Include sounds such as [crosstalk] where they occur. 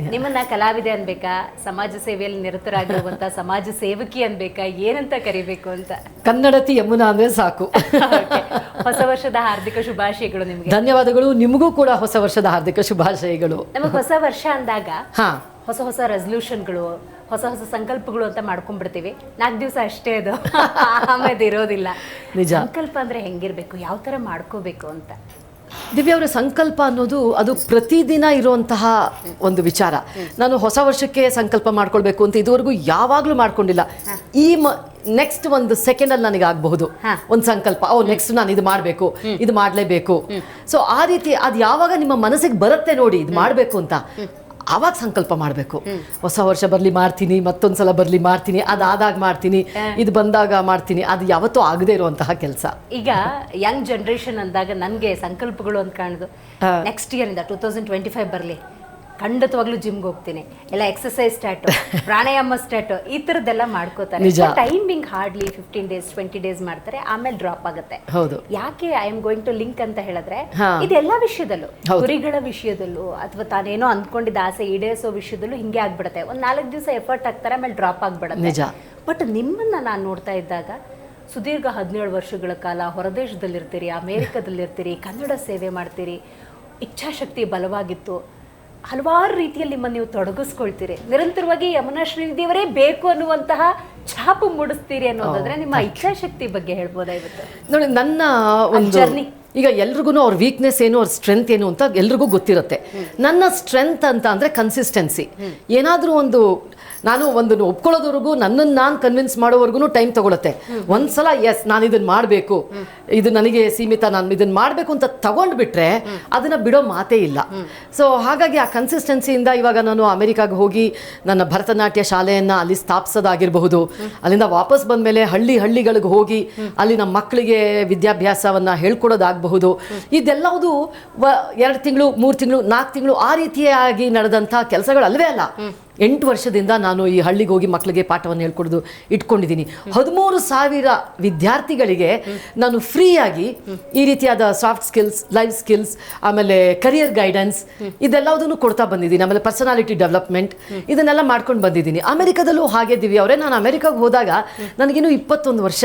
ನಿಮ್ಮನ್ನ ಕಲಾವಿದೆ ಅನ್ಬೇಕಾ? ಸಮಾಜ ಸೇವೆಯಲ್ಲಿ ನಿರತರಾಗಿರುವಂತ ಸಮಾಜ ಸೇವಕಿ ಅನ್ಬೇಕಾ? ಏನಂತ ಕರಿಬೇಕು ಅಂತ? ಕನ್ನಡತಿ ಯಮುನಾ ಅಂದ್ರೆ ಸಾಕು. [laughs] ಹೊಸ ವರ್ಷದ ಹಾರ್ದಿಕ ಶುಭಾಶಯಗಳು ನಿಮ್ಗೆ. ಧನ್ಯವಾದಗಳು. ನಿಮಗೂ ಕೂಡ ಹೊಸ ವರ್ಷದ ಹಾರ್ದಿಕ ಶುಭಾಶಯಗಳು. ನಮಗ್ ಹೊಸ ವರ್ಷ ಅಂದಾಗ ಹೊಸ ಹೊಸ ರೆಸಲ್ಯೂಷನ್ಗಳು ಹೊಸ ಹೊಸ ಸಂಕಲ್ಪಗಳು ಅಂತ ಮಾಡ್ಕೊಂಡ್ಬಿಡ್ತೀವಿ. ನಾಲ್ಕು ದಿವಸ ಅಷ್ಟೇ ಅದು. [laughs] ಆಮೇಲೆ ಇರೋದಿಲ್ಲ. ನಿಜ. ಸಂಕಲ್ಪ ಅಂದ್ರೆ ಹೆಂಗಿರ್ಬೇಕು? ಯಾವ ತರ ಮಾಡ್ಕೋಬೇಕು ಅಂತ? ದಿವ್ಯ ಅವರ ಸಂಕಲ್ಪ ಅನ್ನೋದು ಅದು ಪ್ರತಿದಿನ ಇರುವಂತಹ ಒಂದು ವಿಚಾರ. ನಾನು ಹೊಸ ವರ್ಷಕ್ಕೆ ಸಂಕಲ್ಪ ಮಾಡ್ಕೊಳ್ಬೇಕು ಅಂತ ಇದುವರೆಗೂ ಯಾವಾಗಲೂ ಮಾಡ್ಕೊಂಡಿಲ್ಲ. ಈ ನೆಕ್ಸ್ಟ್ ಒಂದು ಸೆಕೆಂಡ್ ಅಲ್ಲಿ ನನಗೆ ಆಗಬಹುದು. ಒಂದು ಸಂಕಲ್ಪ. ಓ ನೆಕ್ಸ್ಟ್ ನಾನು ಇದು ಮಾಡಬೇಕು. ಇದು ಮಾಡಲೇಬೇಕು. ಸೊ ಆ ರೀತಿ ಅದು ಯಾವಾಗ ನಿಮ್ಮ ಮನಸ್ಸಿಗೆ ಬರುತ್ತೆ ನೋಡಿ ಇದು ಮಾಡಬೇಕು ಅಂತ. ಆವಾಗ ಸಂಕಲ್ಪ ಮಾಡಬೇಕು. ಹೊಸ ವರ್ಷ ಬರಲಿ ಮಾಡ್ತೀನಿ ಮತ್ತೊಂದ್ಸಲ ಬರಲಿ ಮಾಡ್ತೀನಿ ಅದಾದಾಗ ಮಾಡ್ತೀನಿ ಇದು ಬಂದಾಗ ಮಾಡ್ತೀನಿ ಅದು ಯಾವತ್ತೂ ಆಗದೆ ಇರುವಂತಹ ಕೆಲಸ. ಈಗ ಯಂಗ್ ಜನರೇಷನ್ ಅಂದಾಗ ನನಗೆ ಸಂಕಲ್ಪಗಳು ಅಂತ ಕಾಣೋದು. ನೆಕ್ಸ್ಟ್ ಇಯರ್ ಇಂದ ಟೂ ತೌಸಂಡ್ ಟ್ವೆಂಟಿ ಫೈವ್ ಬರಲಿ. ಖಂಡಿತವಾಗ್ಲೂ ಜಿಮ್ಗೆ ಹೋಗ್ತೀನಿ ಎಲ್ಲ ಎಕ್ಸಸೈಸ್ ಸ್ಟಾರ್ಟ್ [laughs] ಪ್ರಾಣಾಯಾಮ ಸ್ಟಾರ್ಟ್ ಈ ಥರದ್ದೆಲ್ಲ ಮಾಡ್ಕೋತಾರೆ. Timing hardly fifteen days twenty days ಮಾಡ್ತಾರೆ ಆಮೇಲೆ ಡ್ರಾಪ್ ಆಗುತ್ತೆ ಹೌದು ಯಾಕೆ I am going to link ಅಂತ ಹೇಳಿದ್ರೆ. ಇದೆಲ್ಲ ವಿಷಯದಲ್ಲೂ. ಗುರಿಗಳ ವಿಷಯದಲ್ಲೂ ಅಥವಾ ತಾನೇನೋ ಅಂದ್ಕೊಂಡಿದ್ದ ಆಸೆ ಈಡೇರಿಸೋ ವಿಷಯದಲ್ಲೂ ಹಿಂಗೆ ಆಗ್ಬಿಡುತ್ತೆ ಒಂದ್ ನಾಲ್ಕು ದಿವಸ ಎಫರ್ಟ್ ಹಾಕ್ತಾರೆ ಆಮೇಲೆ ಡ್ರಾಪ್ ಆಗ್ಬಿಡತ್ತೆ. ಬಟ್ ನಿಮ್ಮನ್ನ ನಾನು ನೋಡ್ತಾ ಇದ್ದಾಗ ಸುದೀರ್ಘ ಹದಿನೇಳು ವರ್ಷಗಳ ಕಾಲ ಹೊರದೇಶದಲ್ಲಿರ್ತೀರಿ ಅಮೇರಿಕಾದಲ್ಲಿರ್ತೀರಿ ಕನ್ನಡ ಸೇವೆ ಮಾಡ್ತೀರಿ ಇಚ್ಛಾಶಕ್ತಿ ಬಲವಾಗಿತ್ತು ಹಲವಾರು ರೀತಿಯಲ್ಲಿ ನಿಮ್ಮನ್ನು ನೀವು ತೊಡಗಿಸ್ಕೊಳ್ತೀರಿ. ನಿರಂತರವಾಗಿ ಯಮುನಾ ಶ್ರೀನಿಧಿಯವರೇ ಬೇಕು ಅನ್ನುವಂತಹ ಛಾಪು ಮೂಡಿಸ್ತೀರಿ ಅನ್ನೋದಾದ್ರೆ ನಿಮ್ಮ ಇಚ್ಛಾಶಕ್ತಿ ಬಗ್ಗೆ ಹೇಳ್ಬೋದಾ ಇವತ್ತು? ನೋಡಿ ನನ್ನ ಒಂದು journey. ಈಗ ಎಲ್ರಿಗೂ ಅವ್ರ ವೀಕ್ನೆಸ್ ಏನು, ಅವ್ರ ಸ್ಟ್ರೆಂತ್ ಏನು ಅಂತ ಎಲ್ರಿಗೂ ಗೊತ್ತಿರುತ್ತೆ. ನನ್ನ ಸ್ಟ್ರೆಂತ್ ಅಂತ ಅಂದರೆ ಕನ್ಸಿಸ್ಟೆನ್ಸಿ ಏನಾದರೂ ಒಂದು, ನಾನು ಒಂದನ್ನು ಒಪ್ಕೊಳ್ಳೋದವರೆಗೂ ನನ್ನನ್ನು ನಾನು ಕನ್ವಿನ್ಸ್ ಮಾಡೋವರೆಗೂ ಟೈಮ್ ತಗೊಳುತ್ತೆ. ಒಂದ್ಸಲ ಎಸ್ ನಾನು ಇದನ್ನು ಮಾಡಬೇಕು. ಇದು ನನಗೆ ಸೀಮಿತ, ನಾನು ಇದನ್ನು ಮಾಡಬೇಕು ಅಂತ ತಗೊಂಡ್ಬಿಟ್ರೆ ಅದನ್ನು ಬಿಡೋ ಮಾತೇ ಇಲ್ಲ. ಸೊ ಹಾಗಾಗಿ ಆ ಕನ್ಸಿಸ್ಟೆನ್ಸಿಯಿಂದ ಇವಾಗ ನಾನು ಅಮೆರಿಕಾಗೆ ಹೋಗಿ ನನ್ನ ಭರತನಾಟ್ಯ ಶಾಲೆಯನ್ನು ಅಲ್ಲಿ ಸ್ಥಾಪಿಸೋದಾಗಿರಬಹುದು. ಅಲ್ಲಿಂದ ವಾಪಸ್ ಬಂದ ಮೇಲೆ ಹಳ್ಳಿ ಹಳ್ಳಿಗಳಿಗೆ ಹೋಗಿ ಅಲ್ಲಿ ನಮ್ಮ ಮಕ್ಕಳಿಗೆ ವಿದ್ಯಾಭ್ಯಾಸವನ್ನು ಹೇಳ್ಕೊಡೋದಾಗಬಹುದು. ಇದೆಲ್ಲವುದು ವ, ಎರಡು ತಿಂಗಳು, ಮೂರು ತಿಂಗಳು, ನಾಲ್ಕು ತಿಂಗಳು ಆ ರೀತಿಯಾಗಿ ನಡೆದಂಥ ಕೆಲಸಗಳು ಅಲ್ಲವೇ ಅಲ್ಲ. ಎಂಟು ವರ್ಷದಿಂದ ನಾನು ಈ ಹಳ್ಳಿಗೆ ಹೋಗಿ ಮಕ್ಕಳಿಗೆ ಪಾಠವನ್ನು ಹೇಳ್ಕೊಡೋದು ಇಟ್ಕೊಂಡಿದ್ದೀನಿ. ಹದಿಮೂರು ಸಾವಿರ ವಿದ್ಯಾರ್ಥಿಗಳಿಗೆ ನಾನು ಫ್ರೀಯಾಗಿ ಈ ರೀತಿಯಾದ ಸಾಫ್ಟ್ ಸ್ಕಿಲ್ಸ್ ಲೈಫ್ ಸ್ಕಿಲ್ಸ್, ಆಮೇಲೆ ಕರಿಯರ್ ಗೈಡೆನ್ಸ್ ಇದೆಲ್ಲದನ್ನು ಕೊಡ್ತಾ ಬಂದಿದ್ದೀನಿ. ಆಮೇಲೆ ಪರ್ಸನಾಲಿಟಿ ಡೆವಲಪ್ಮೆಂಟ್ ಇದನ್ನೆಲ್ಲ ಮಾಡ್ಕೊಂಡು ಬಂದಿದ್ದೀನಿ. ಅಮೆರಿಕದಲ್ಲೂ ಹಾಗೆ ದಿವ್ಯ ಅವರೇ. ನಾನು ಅಮೆರಿಕಾಗೆ ಹೋದಾಗ ನನಗಿನ್ನೂ ಇಪ್ಪತ್ತೊಂದು ವರ್ಷ.